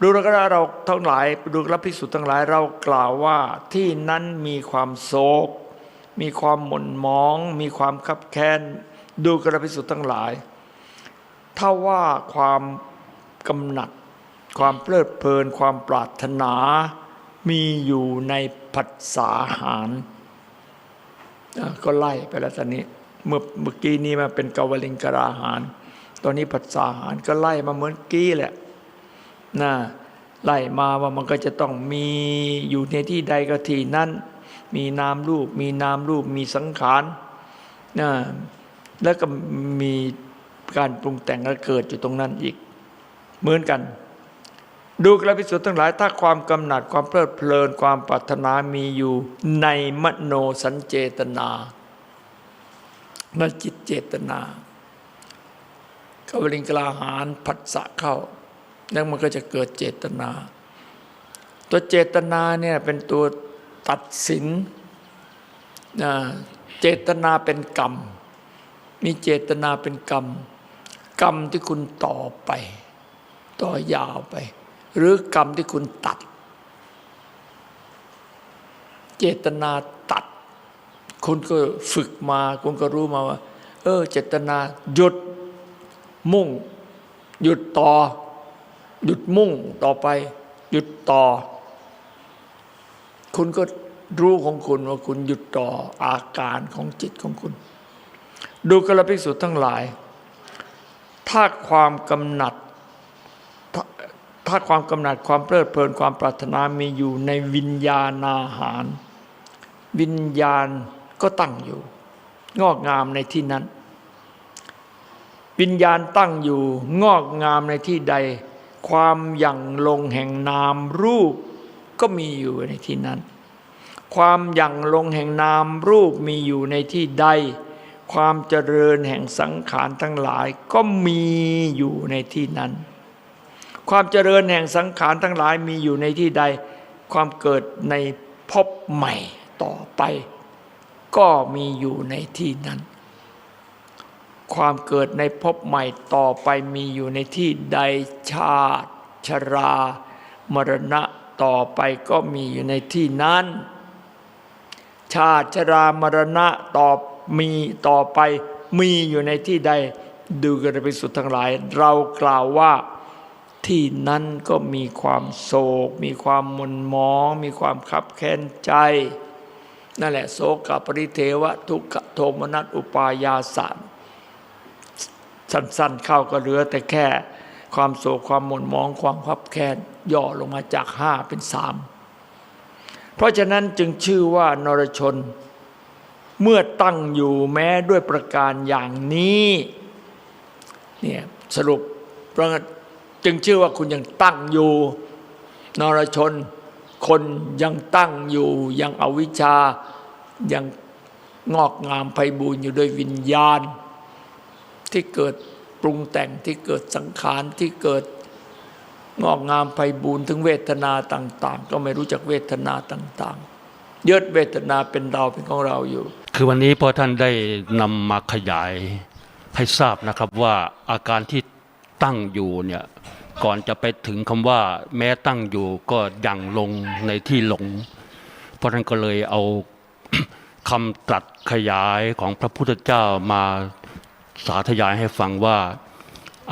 ดูแล้วก็เราทั้งหลายดูกระภิกษุทั้งหลายเรากล่าวว่าที่นั้นมีความโศก มีความหม่นหมอง มีความคับแค้นดูกระภิกษุทั้งหลาย ถ้าว่าความกำหนัด ความเพลิดเพลิน ความปรารถนา มีอยู่ในผัสสาหารก็ไล่ไปแล้วตอนนี้เมื่อเมื่อกี้นี้มาเป็นกวลิงกราหาร ตอนนี้ผัสสาหารก็ไล่มาเหมือนกี้แหละ นะไล่มาว่ามันก็จะต้องมีอยู่ในที่ใดก็ที่นั้น มีนามรูป มีนามรูป มีสังขารนะแล้วก็มีการปรุงแต่งและเกิดอยู่ตรงนั้นอีก เหมือนกัน ดูกระพิสุทธ์ทั้งหลาย ถ้าความกำหนัดความเพลิดเพลินความปรารถนามีอยู่ในมโนสัญเจตนานั่นจิตเจตนา กวลิงกลาหารผัสสะเข้า แล้วมันก็จะเกิดเจตนา ตัวเจตนาเนี่ยเป็นตัวตัดสินนะเจตนาเป็นกรรม มีเจตนาเป็นกรรม กรรมที่คุณต่อไป ต่อยาวไป หรือกรรมที่คุณตัด เจตนาตัด คุณก็ฝึกมา คุณก็รู้มาว่า เออ เจตนาหยุดมุ่ง หยุดต่อ หยุดมุ่งต่อไป หยุดต่อ คุณก็รู้ของคุณว่าคุณหยุดต่ออาการของจิตของคุณ ดูกระภิกษุทั้งหลาย ถ้าความกำหนัดถ้าถ้าความกำหนัดความเพลิดเพลินความปรารถนามีอยู่ในวิญญาณอาหาร วิญญาณก็ตั้งอยู่ งอกงามในที่นั้น วิญญาณตั้งอยู่งอกงามในที่ใด ความหยั่งลงแห่งนามรูปก็มีอยู่ในที่นั้น ความหยั่งลงแห่งนามรูปมีอยู่ในที่ใด ความเจริญแห่งสังขารทั้งหลายก็มีอยู่ในที่นั้น ความเจริญแห่งสังขารทั้งหลายมีอยู่ในที่ใด ความเกิดในภพใหม่ต่อไป ก็มีอยู่ในที่นั้น ความเกิดในภพใหม่ต่อไปมีอยู่ในที่ใดชาติ ชรา มรณะต่อไปก็มีอยู่ในที่นั้น ชาติชรามรณะต่อมีต่อไปมีอยู่ในที่ใดดูกันไปสุดทั้งหลาย เรากล่าวว่าที่นั้นก็มีความโศก มีความมุนมอง มีความขับแค้นใจ นั่นแหละโศกปริเทวะทุกขโทมนัสอุปายาสาม สั้นๆ เข้าก็เหลือแต่แค่ความโศกความหม่นมองความขับแค้นย่อลงมาจากห้าเป็นสามเพราะฉะนั้นจึงชื่อว่านรชน เมื่อตั้งอยู่แม้ด้วยประการอย่างนี้เนี่ยสรุปเพระจึงชื่อว่าคุณยังตั้งอยู่ นรชน คนยังตั้งอยู่ ยังอวิชชายังงอกงามไพบูรณ์อยู่ด้วยวิญญาณ ที่เกิดปรุงแต่งที่เกิดสังขารที่เกิดงอกงามไพบูรณ์ถึงเวทนาต่าง ๆ ก็ไม่รู้จักเวทนาต่างๆยึดเวทนาเป็นเราเป็นของเราอยู่ คือวันนี้พอท่านได้นำมาขยายให้ทราบนะครับว่าอาการที่ตั้งอยู่เนี่ยก่อนจะไปถึงคำว่า แม้ตั้งอยู่ก็ยังลงในที่หลง เพราะฉะนั้นก็เลยเอาคำตรัสขยายของพระพุทธเจ้ามา สาธยายให้ฟังว่า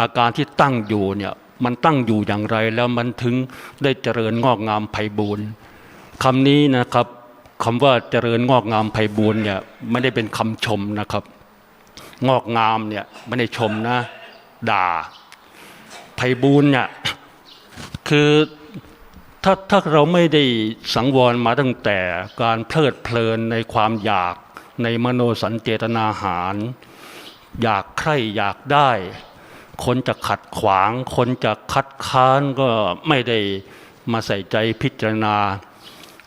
อาการที่ตั้งอยู่เนี่ยมันตั้งอยู่อย่างไรแล้วมันถึงได้เจริญงอกงามไพบูรณ์คำนี้นะครับคำว่าเจริญงอกงามไพบูรณ์เนี่ยไม่ได้เป็นคำชมนะครับ งอกงามเนี่ยไม่ได้ชมนะด่าไพบูรณ์เนี่ยคือถ้าถ้าเราไม่ได้สังวรมาตั้งแต่การเพลิดเพลินในความอยากในมโนสัญเจตนาหาร อยากใคร่อยากได้ คนจะขัดขวาง คนจะคัดค้านก็ไม่ได้มาใส่ใจพิจารณา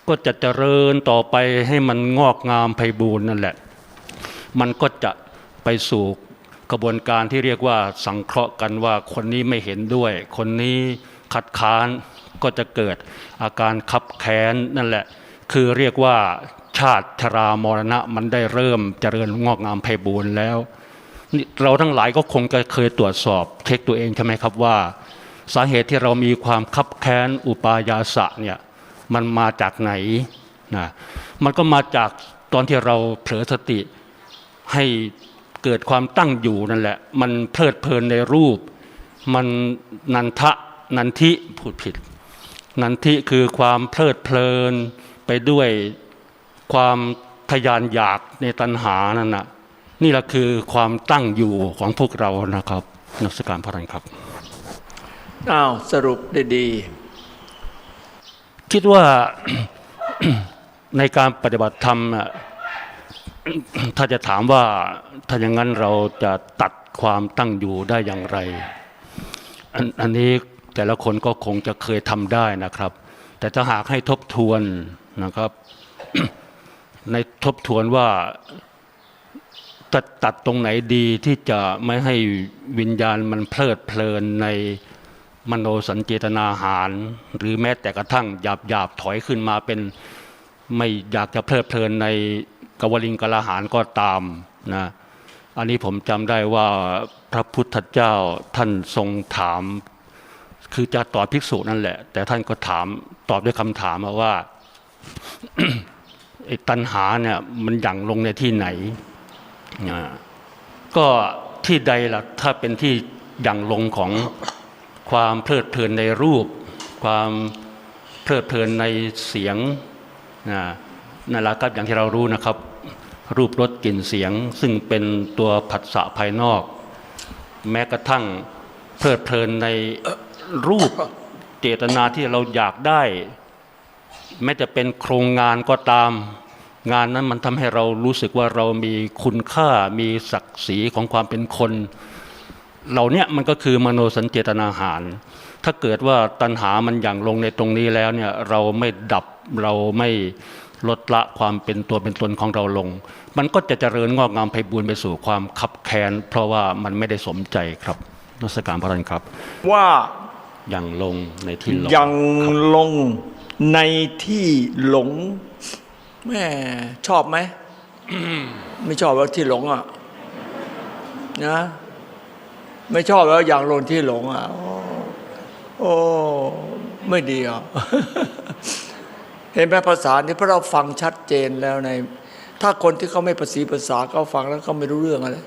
ก็จะเจริญต่อไปให้มันงอกงามไพบูรณ์นั่นแหละ มันก็จะไปสู่กระบวนการที่เรียกว่าสังเคราะห์กันว่าคนนี้ไม่เห็นด้วย คนนี้คัดค้านก็จะเกิดอาการคับแค้นนั่นแหละ คือเรียกว่าชาติชรามรณะมันได้เริ่มเจริญงอกงามไพบูรณ์แล้ว เราทั้งหลายก็คงจะเคยตรวจสอบเช็คตัวเองใช่ไหมครับว่า สาเหตุที่เรามีความคับแค้นอุปายาสะเนี่ยมันมาจากไหนนะมันก็มาจากตอนที่เราเผลอสติให้เกิดความตั้งอยู่นั่นแหละ มันเพลิดเพลินในรูป มันนันทะนันทิพูดผิด นันทิคือความเพลิดเพลินไปด้วยความทยานอยากในตัณหานั่นนะ นี่แหละคือความตั้งอยู่ของพวกเรานะครับนักสการพระรันครับอ้าวสรุปได้ดี คิดว่าในการปฏิบัติธรรมน่ะถ้าจะถามว่าถ้าอย่างนั้นเราจะตัดความตั้งอยู่ได้อย่างไรอันอันนี้แต่ละคนก็คงจะเคยทำได้นะครับ แต่ถ้าหากให้ทบทวนนะครับ ในทบทวนว่า ตัดตัดตรงไหนดีที่จะไม่ให้วิญญาณมันเพลิดเพลินในมโนสัญเจตนาหาร หรือแม้แต่กระทั่งหยาบหยาบถอยขึ้นมาเป็นไม่อยากจะเพลิดเพลินในกวลิงกลาหารก็ตามนะอันนี้ผมจำได้ว่าพระพุทธเจ้าท่านทรงถาม คือจะตอบภิกษุนั่นแหละ แต่ท่านก็ถามตอบด้วยคำถามมาว่าไอ้ตัณหาเนี่ยมันหยั่งลงในที่ไหน ก็ที่ใดล่ะถ้าเป็นที่หยั่งลงของความเพลิดเพลินในรูป ความเพลิดเพลินในเสียงนะนั่นแหละครับอย่างที่เรารู้นะครับ รูปรสกลิ่นเสียง ซึ่งเป็นตัวผัสสะภายนอก แม้กระทั่งเพลิดเพลินในรูปเจตนาที่เราอยากได้ แม้จะเป็นโครงงานก็ตาม งานนั้นมันทำให้เรารู้สึกว่าเรามีคุณค่ามีศักดิ์ศรีของความเป็นคน เหล่าเนี้ยมันก็คือมโนสัญเจตนาหาร ถ้าเกิดว่าตัณหามันอย่างลงในตรงนี้แล้วเนี่ยเราไม่ดับเราไม่ลดละความเป็นตัวเป็นตนของเราลง มันก็จะเจริญงอกงามไพบูรณ์ไปสู่ความขับแค้นเพราะว่ามันไม่ได้สมใจครับนมัสการพระท่านครับ ว่าอย่างลงในที่ลงยังลงในที่หลง แม่ชอบไหมไม่ชอบแล้วที่หลงอะนะไม่ชอบแล้วอย่างลงที่หลงอะโอ้โอ้ไม่ดีอะเห็นไหมภาษาที่พระเราฟังชัดเจนแล้วใน ถ้าคนที่เขาไม่ภาษีภาษาเขาฟังแล้วเขาไม่รู้เรื่องอะไร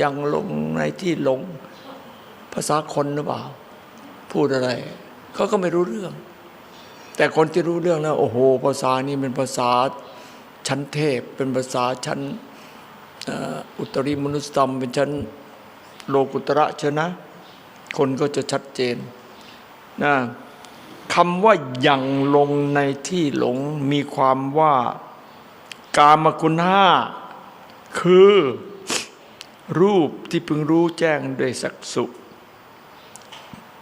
ยังลงในที่หลงภาษาคนหรือเปล่า พูดอะไรเขาก็ไม่รู้เรื่อง แต่คนที่รู้เรื่องแล้วโอ้โห ภาษานี้เป็นภาษา ชั้นเทพ เป็นภาษาชั้นอุตริมนุสธรรม เป็นชั้นโลกุตระเชนะ คนก็จะชัดเจนนะคำว่าอย่างลงในที่หลงมีความว่ากามคุณห้าคือรูปที่พึงรู้แจ้งด้วยสักสุ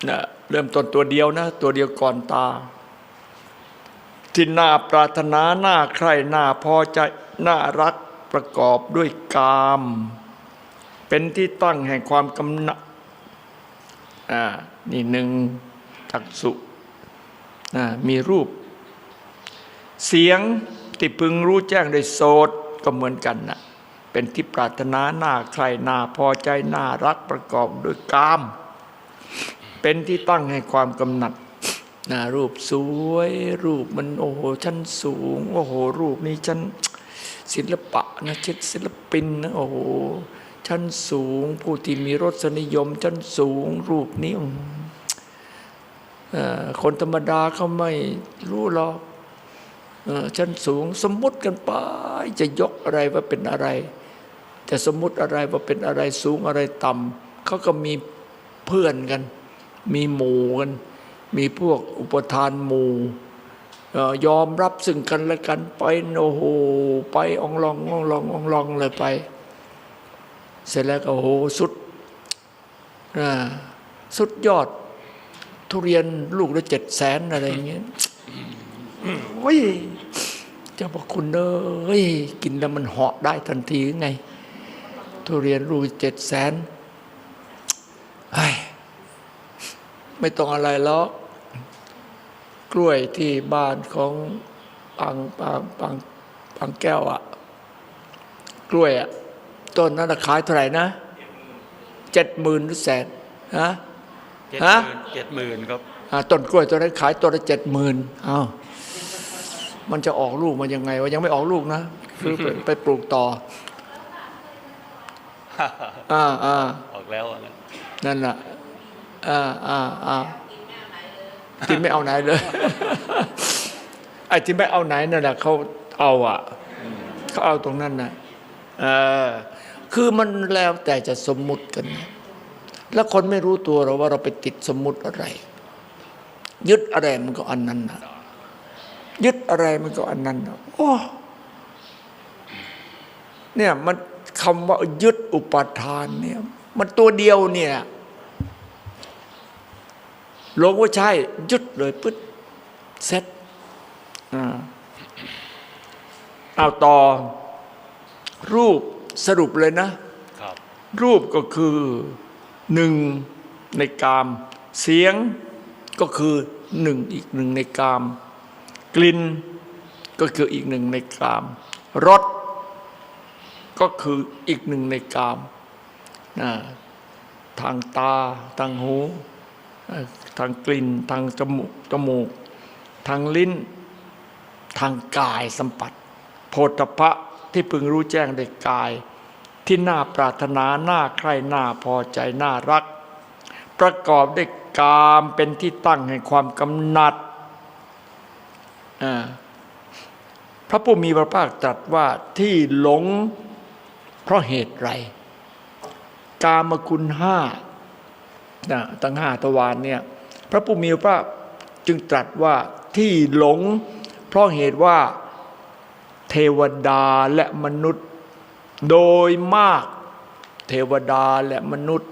นะเริ่มต้นตัวเดียวนะ ตัวเดียวก่อนตา ที่น่าปรารถนาน่าใคร่น่าพอใจน่ารักประกอบด้วยกาม เป็นที่ตั้งแห่งความกำหนัดอ่านี่หนึ่งจักสุอ่ามีรูป เสียงที่พึงรู้แจ้งโดยโสตก็เหมือนกันนะเป็นที่ปรารถนาน่าใคร่น่าพอใจน่ารักประกอบด้วยกาม เป็นที่ตั้งให้ความกำหนัด นะรูปสวย รูปมันโอ้โหชั้นสูง โอ้โห รูปนี้ชั้นศิลปะนะเช็ดศิลปินนะโอ้โหชั้นสูง ผู้ที่มีรสนิยม ชั้นสูง รูปนี้คนธรรมดาเขาไม่รู้หรอกชั้นสูงสมมุติกันไปจะยกอะไรว่าเป็นอะไร แต่สมมุติอะไรว่าเป็นอะไรสูงอะไรต่ำเขาก็มีเพื่อนกัน มีหมู่กัน มีพวกอุปทานหมู่ยอมรับซึ่งกันและกันไปโอ้โหไปองลององลององลองเลยไป เสร็จแล้วก็โอ้โหสุดสุดยอด ทุเรียนลูกละเจ็ดแสนอะไรอย่างเงี้ยโอ้ยเจ้าพระคุณเอ้ยกินแล้วมันเหาะได้ทันทีไง ทุเรียนลูกเจ็ดแสนไอ้ยไม่ต้องอะไรหรอ กกล้วยที่บ้านของปังปังปังปังแก้วอะกล้วยอะต้นนั้นน่ะขายเท่าไหร่นะเจ็ดหมื่นหรือแสนฮะเจ็ดฮะหมื่นเจ็ดหมื่นครับอ่าต้นกล้วยตัวนั้นขายตัวละเจ็ดหมื่นอ้าวมันจะออกลูกมันยังไงวะยังไม่ออกลูกนะคือไปไปปลูกต่ออ่าอ่าออกแล้วอะงั้นนั่นน่ะอ่าอ่าอ่า ที่ไม่เอาไหนเลยไอ้ที่ไม่เอาไหนนั่นแหละเขาเอาอะเขาเอาตรงนั้นนะเออคือมันแล้วแต่จะสมมุติกันนะแล้วคนไม่รู้ตัวเราว่าเราไปติดสมมุติอะไร ยึดอะไรมันก็อันนั้นนะยึดอะไรมันก็อันนั้นนะโอ้เนี่ยมันคำว่ายึดอุปทานเนี่ย มันตัวเดียวเนี่ย ลงว่าใช่ยึดเลยปึ๊ดเซ็ตอ่าเอาต่อ รูปสรุปเลยนะครับรูปก็คือหนึ่งในกาม เสียงก็คือหนึ่งอีกหนึ่งในกาม กลิ่นก็คืออีกหนึ่งในกามรสก็คืออีกหนึ่งในกามนะทางตา ทางหูเอ่อ ทางกลิ่นทางจมูกจมูก ทางลิ้น ทางกายสัมผัสโพธพะที่พึงรู้แจ้งในกาย ที่น่าปรารถนาน่าใคร่น่าพอใจน่ารัก ประกอบด้วยกามเป็นที่ตั้งแห่งความกำหนัดพระผู้มีพระภาคตรัสว่าที่หลงเพราะเหตุไร กามคุณห้า นะตั้งห้าทวารเนี่ยพระผู้มีพระจึงตรัสว่าที่หลง เพราะเหตุว่าเทวดาและมนุษย์ โดยมาก เทวดาและมนุษย์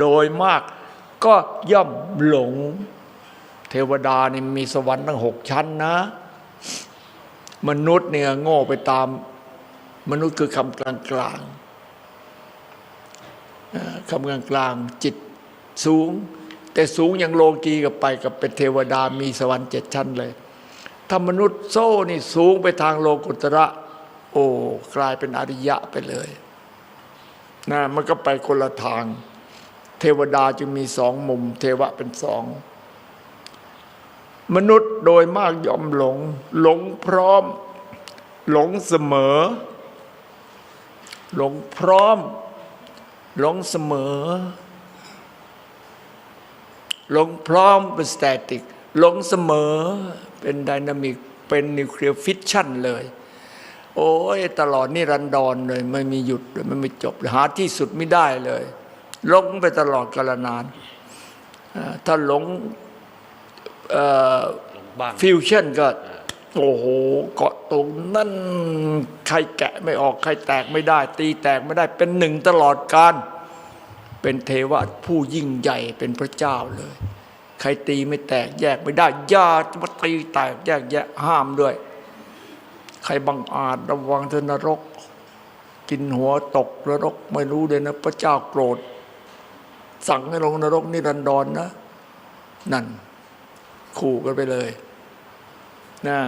โดยมาก ก็ย่อมหลง เทวดานี่มีสวรรค์ตั้งหกชั้นนะ มนุษย์เนี่ยโง่ไปตามมนุษย์คือคำกลางกลางๆคำกลางกลางๆจิต สูง แต่สูงอย่างโลกีกับไปกับเป็นเทวดามีสวรรค์เจ็ดชั้นเลยถ้ามนุษย์โซ่นี่สูงไปทางโลกุตระ โอ้กลายเป็นอริยะไปเลยนะมันก็ไปคนละทาง เทวดาจึงมีสองมุม เทวะเป็นสอง มนุษย์โดยมากยอมหลง หลงพร้อม หลงเสมอ หลงพร้อม หลงเสมอ หลงพร้อมเป็นสแตติก หลงเสมอเป็นไดนามิก เป็นนิวเคลียร์ฟิชชันเลย โอ้ยตลอดนี่รันดอนเลย ไม่มีหยุดเลยไม่มีจบเลยหาที่สุดไม่ได้เลยหลงไปตลอดกาลนานอ่าถ้าหลงหลงบ้างฟิวชั่นก็โอ้โหเกาะตรงนั่นใครแกะไม่ออก ใครแตกไม่ได้ ตีแตกไม่ได้เป็นหนึ่งตลอดการ เป็นเทวะผู้ยิ่งใหญ่เป็นพระเจ้าเลย ใครตีไม่แตกแยกไม่ได้อย่ามาตีแตกแยกแยะห้ามด้วย ใครบังอาจระวังเธอนรก กินหัวตกนรกไม่รู้เลยนะ พระเจ้าโกรธ สั่งให้ลงนรกนิรันดรนนะ นั่น ขู่กันไปเลยนะ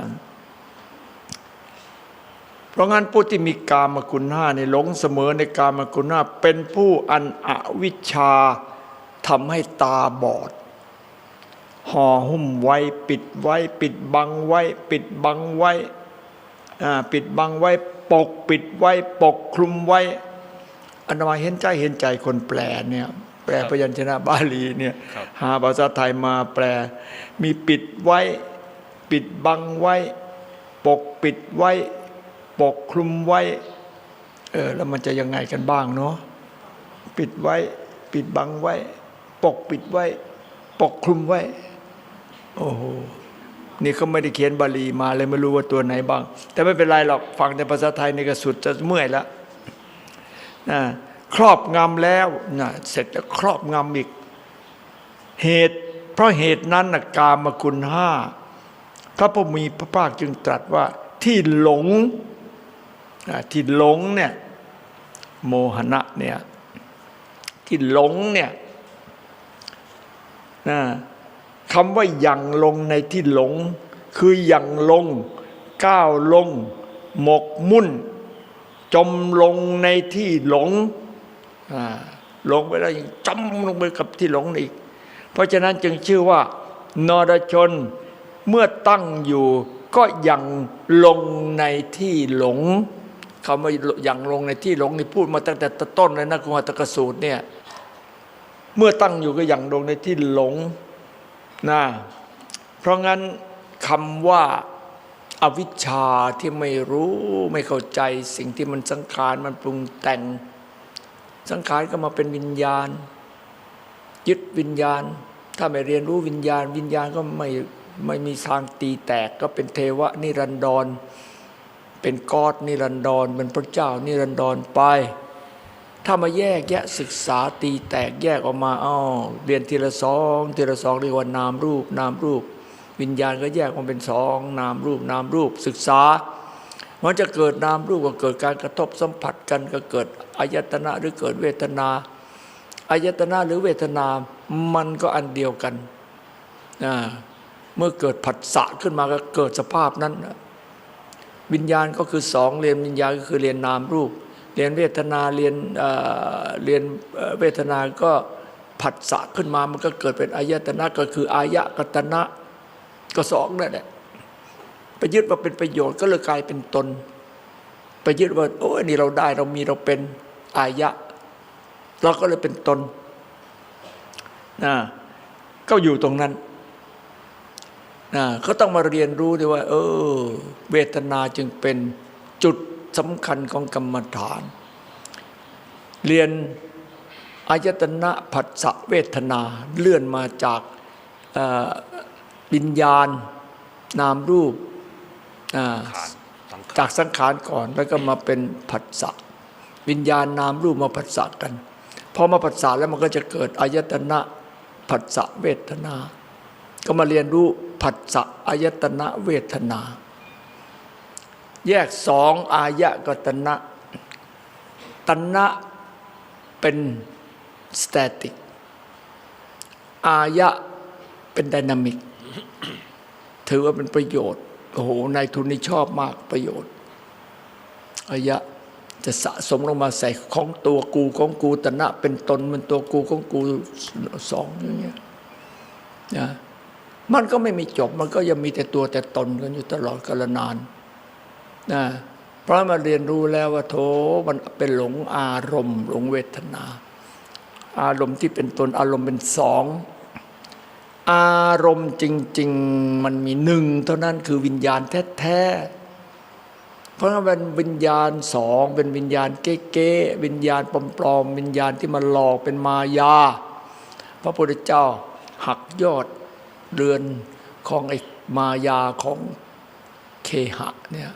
เพราะงั้นผู้ที่มีกามคุณห้าในหลงเสมอในกามคุณห้าเป็นผู้อันอวิชชาทำให้ตาบอดห่อหุ้มไว้ปิดไว้ ปิดบังไว้ ปิดบังไว้อ่าปิดบังไว้ปกปิดไว้ปกคลุมไว้อันมาเห็นใจเห็นใจคนแปลเนี่ยแปลพยัญชนะบาลีเนี่ยครับหาภาษาไทยมาแปล มีปิดไว้ ปิดบังไว้ ปกปิดไว้ ปกคลุมไว้ เออแล้วมันจะยังไงกันบ้างเนาะปิดไว้ ปิดบังไว้ ปกปิดไว้ ปกคลุมไว้ โอ้โหนี่เขาไม่ได้เขียนบาลีมาเลยไม่รู้ว่าตัวไหนบ้าง แต่ไม่เป็นไรหรอกฟังแต่ภาษาไทยนี่ก็สุดจะเมื่อยแล้วนะครอบงำแล้วนะเสร็จแล้วครอบงำอีก เหตุ เพราะเหตุนั้นนะกามคุณห้าพระพุทธมีพระภาคจึงตรัสว่าที่หลง ที่หลงเนี่ยโมหณะเนี่ยที่หลงเนี่ยนะคำว่าอย่างลงในที่หลง คืออย่างลง ก้าวลง หมกมุ่น จมลงในที่หลงอ่าลงไปแล้วยังจมลงไปกับที่หลงอีก เพราะฉะนั้นจึงชื่อว่านรชนเมื่อตั้งอยู่ก็ยังลงในที่หลง คำว่ายังลงในที่หลงนี่พูดมาตั้งแต่ต้นเลยนะคุณหัตกสูตรเนี่ยเมื่อตั้งอยู่ก็ยังลงในที่หลงนะเพราะงั้นคำว่าอวิชชาที่ไม่รู้ไม่เข้าใจสิ่งที่มันสังขารมันปรุงแต่ง สังขารก็มาเป็นวิญญาณ ยึดวิญญาณ ถ้าไม่เรียนรู้วิญญาณ วิญญาณก็ไม่ไม่มีทางตีแตกก็เป็นเทวะนิรันดร เป็นกอดนิรันดรเป็นพระเจ้านิรันดรไป ถ้ามาแยกแยะศึกษาตีแตกแยกออกมาอ้อเรียนทีละสองทีละสองเรียกว่านามรูป นามรูป วิญญาณก็แยกออกเป็นสองนามรูป นามรูปศึกษามันจะเกิดนามรูปก็เกิดการกระทบสัมผัสกันก็เกิดอายตนะหรือเกิดเวทนาอายตนะหรือเวทนา มันก็อันเดียวกันนะเมื่อเกิดผัสสะขึ้นมาก็เกิดสภาพนั้น วิญญาณก็คือสองเรียนวิญญาณก็คือเรียนนามรูป เรียนเวทนาเรียนเรียนเอ่อเวทนาก็ผัสสะขึ้นมามันก็เกิดเป็นอายตนะก็คืออายะกตนะก็สองนั่นแหละไปยึดว่าเป็นประโยชน์ก็เลยกลายเป็นตน ไปยึดว่าโอ้ยนี่เราได้เรามีเราเป็นอายะ เราก็เลยเป็นตนนะก็อยู่ตรงนั้น นะก็ต้องมาเรียนรู้ด้วยว่า เออ เวทนาจึงเป็นจุดสำคัญของกรรมฐาน เรียนอายตนะผัสสะเวทนาเลื่อนมาจากเอ่อวิญญาณ นามรูปอ่าสังขารจากสังขารก่อนแล้วก็มาเป็นผัสสะวิญญาณนามรูปมาผัสสะกันพอมาผัสสะแล้วมันก็จะเกิดอายตนะผัสสะเวทนา ก็มาเรียนรู้ ผัสสะอายตนะเวทนา แยกสองอายะกตนะตนะเป็นสแตติก อายะเป็นไดนามิก ถือว่าเป็นประโยชน์ โอ้โหนายทุนนี่ชอบมากประโยชน์ อายะจะสะสมลงมาใส่ของตัวกูของกูตนะเป็นตนเป็นตัวกูของกูสองอย่างเงี้ยนะ มันก็ไม่มีจบ มันก็ยังมีแต่ตัวแต่ตนกันอยู่ตลอดกาลนานนะเพราะมาเรียนรู้แล้วว่าโถมันเป็นหลงอารมณ์ หลงเวทนา อารมณ์ที่เป็นตนอารมณ์เป็นสองอารมณ์จริง ๆ มันมีหนึ่งเท่านั้นคือวิญญาณแท้ๆ เพราะฉะนั้นเป็นวิญญาณสองเป็นวิญญาณเก๊ๆวิญญาณปลอมๆวิญญาณที่มาหลอกเป็นมายา พระพุทธเจ้าหักยอด เรือนของไอ้มายาของเคหะเนี่ย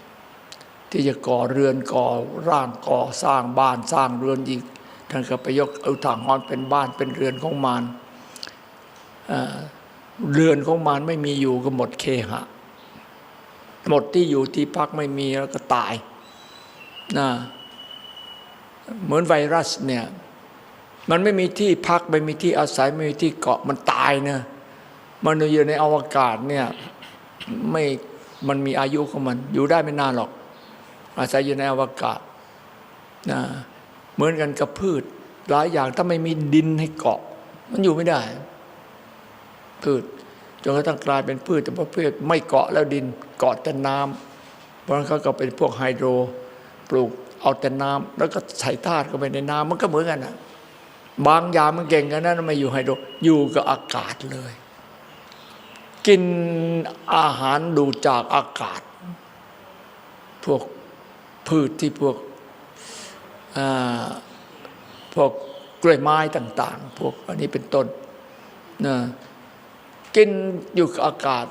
ที่จะก่อเรือนก่อร่างก่อสร้างบ้านสร้างเรือนอีกท่านก็ไปยกเอาถังฮอนเป็นบ้านเป็นเรือนของมารเรือนของมารไม่มีอยู่ก็หมดเคหะ หมดที่อยู่ที่พักไม่มีแล้วก็ตายนะเหมือนไวรัสเนี่ยมันไม่มีที่พักไม่มีที่อาศัยไม่มีที่เกาะมันตายเนะ มันอยู่ในอวกาศเนี่ยไม่มันมีอายุของมัน อยู่ได้ไม่นานหรอก อาศัยอยู่ในอวกาศนะเหมือนกันกับพืช หลายอย่างถ้าไม่มีดินให้เกาะ มันอยู่ไม่ได้ พืชจนกระทั่งกลายเป็นพืชแต่ประเภทไม่เกาะแล้วดินเกาะแต่น้ำเพราะฉะนั้นเขาก็เป็นพวกไฮโดรปลูกเอาแต่น้ำแล้วก็ใส่ธาตุเข้าไปในน้ำมันก็เหมือนกันนะบางอย่างมันเก่งกันนะมันไม่อยู่ไฮโดรอยู่กับอากาศเลย กินอาหารดูจากอากาศ พวกพืชที่พวกอ่าพวกกล้วยไม้ต่าง ๆ พวกอันนี้เป็นต้นนะกินอยู่กับอากาศ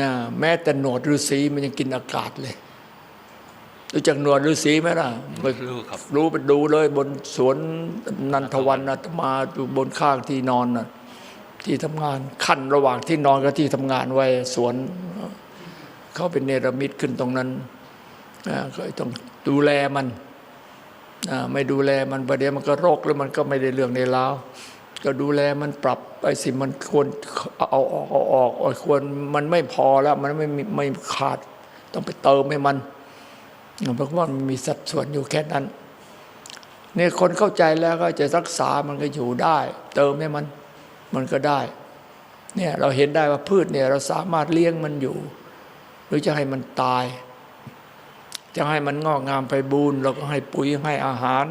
นะแม้แต่หนวดฤาษีมันยังกินอากาศเลยรู้จักหนวดฤาษีไหมล่ะไม่รู้ครับ รู้ไปดูเลยบนสวนนันทวันอาตมาอยู่บนข้างที่นอนน่ะ ที่ทำงานขั้นระหว่างที่นอนกับที่ทำงานไว้สวนเขาเป็นเนรมิตขึ้นตรงนั้นก็ต้องดูแลมันไม่ดูแลมันประเดี๋ยวมันก็โรคแล้วมันก็ไม่ได้เรื่องในราวก็ดูแลมันปรับไอ้สิมันควรเอาออกเอาออกควรมันไม่พอแล้วมันไม่ไม่ขาดต้องไปเติมให้มันเพราะว่ามันมีสัดส่วนอยู่แค่นั้นเนี่ยคนเข้าใจแล้วก็จะรักษามันก็อยู่ได้ เติมให้มัน มันก็ได้เนี่ยเราเห็นได้ว่าพืชเนี่ยเราสามารถเลี้ยงมันอยู่ หรือจะให้มันตาย จะให้มันงอกงามไปบูรณ์เราก็ให้ปุ๋ยให้อาหาร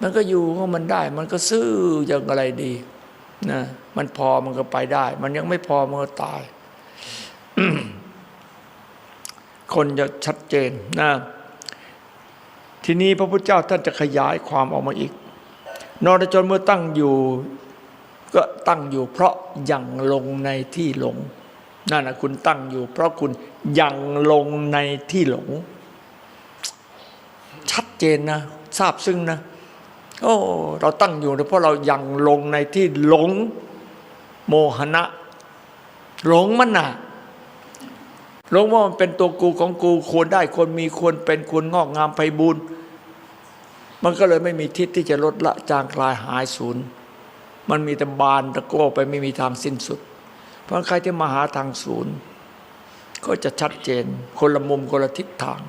มันก็อยู่ของมันได้ มันก็ซื่ออย่างอะไรดีนะมันพอมันก็ไปได้ มันยังไม่พอมันก็ตาย คนจะชัดเจนนะทีนี้พระพุทธเจ้าท่านจะขยายความออกมาอีกนรชนเมื่อตั้งอยู่ ก็ตั้งอยู่เพราะยังลงในที่หลงนั่นนะคุณตั้งอยู่ เพราะคุณยังลงในที่หลง ชัดเจนนะทราบซึ้งนะโอ้เราตั้งอยู่เพราะเรายังลงในที่หลงโมหณะหลงมันนะหลงว่ามันเป็นตัวกูของกูควรได้ควรมีควรเป็นควรงอกงามไพบูรณ์มันก็เลยไม่มีทิศที่จะลดละจางคลายหายสูญ มันมีแต่บานตะโก้ไปไม่มีทางสิ้นสุด เพราะใครที่มาหาทางศูนย์ ก็จะชัดเจน คนละมุมคนละทิศทาง